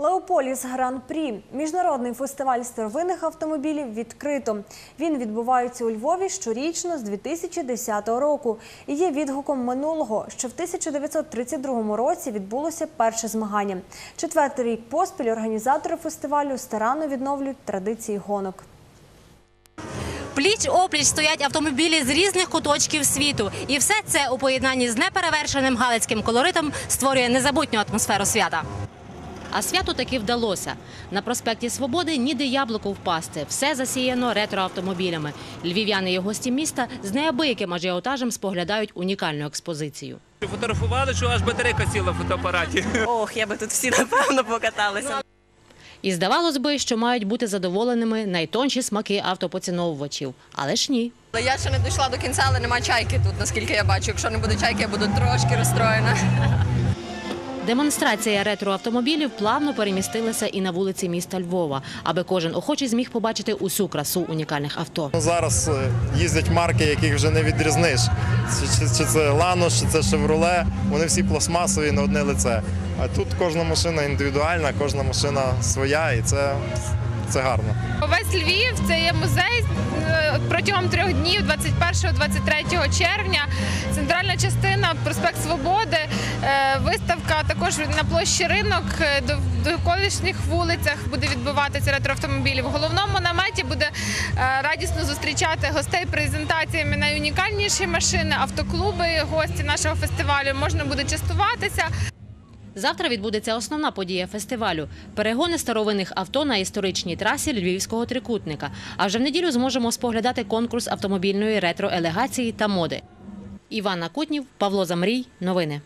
Леополіс Гран-прі міжнародний фестиваль старовинних автомобілів відкрито. Він відбувається у Львові щорічно з 2010 року і є відгуком минулого, що в 1932 році відбулося перше змагання. Четвертий рік поспіль організатори фестивалю старанно відновлюють традиції гонок. Пліч опліч стоять автомобілі з різних куточків світу, і все це у поєднанні з неперевершеним галицьким колоритом створює незабутню атмосферу свята. А свято таки вдалося. На проспекті Свободи ніде яблуко впасти. Все засіяно ретроавтомобілями. Львів'яни і гості міста з неабияким ажіотажем споглядають унікальну експозицію. Фотографували, що аж батарейка сіла в фотоапараті. Ох, я би тут всі напевно покаталися. І здавалось би, що мають бути задоволеними найтонші смаки автопоціновувачів. Але ж ні. Я ще не дійшла до кінця, але нема чайки тут, наскільки я бачу. Якщо не буде чайки, я буду трошки розстроєна. Демонстрація ретроавтомобілів плавно перемістилася і на вулиці міста Львова, аби кожен охочий зміг побачити усю красу унікальних авто. Ну, Зараз е, їздять марки, яких вже не відрізниш. Чи, чи, чи це Ланос, чи це Шевроле. Вони всі пластмасові на одне лице. А тут кожна машина індивідуальна, кожна машина своя, і це, це гарно. Весь Львів це є музей протягом трьох днів, 21-23 червня. Центральна частина проспект Свободи, е, виставка також на площі ринок е, до довколишніх вулицях буде відбуватися ретроавтомобілів. В головному наметі буде е, радісно зустрічати гостей презентаціями найунікальніші машини, автоклуби, гості нашого фестивалю. Можна буде частуватися. Завтра відбудеться основна подія фестивалю перегони старовинних авто на історичній трасі Львівського трикутника. А вже в неділю зможемо споглядати конкурс автомобільної ретроелегації та моди. Івана Кутнів, Павло Замрій. Новини.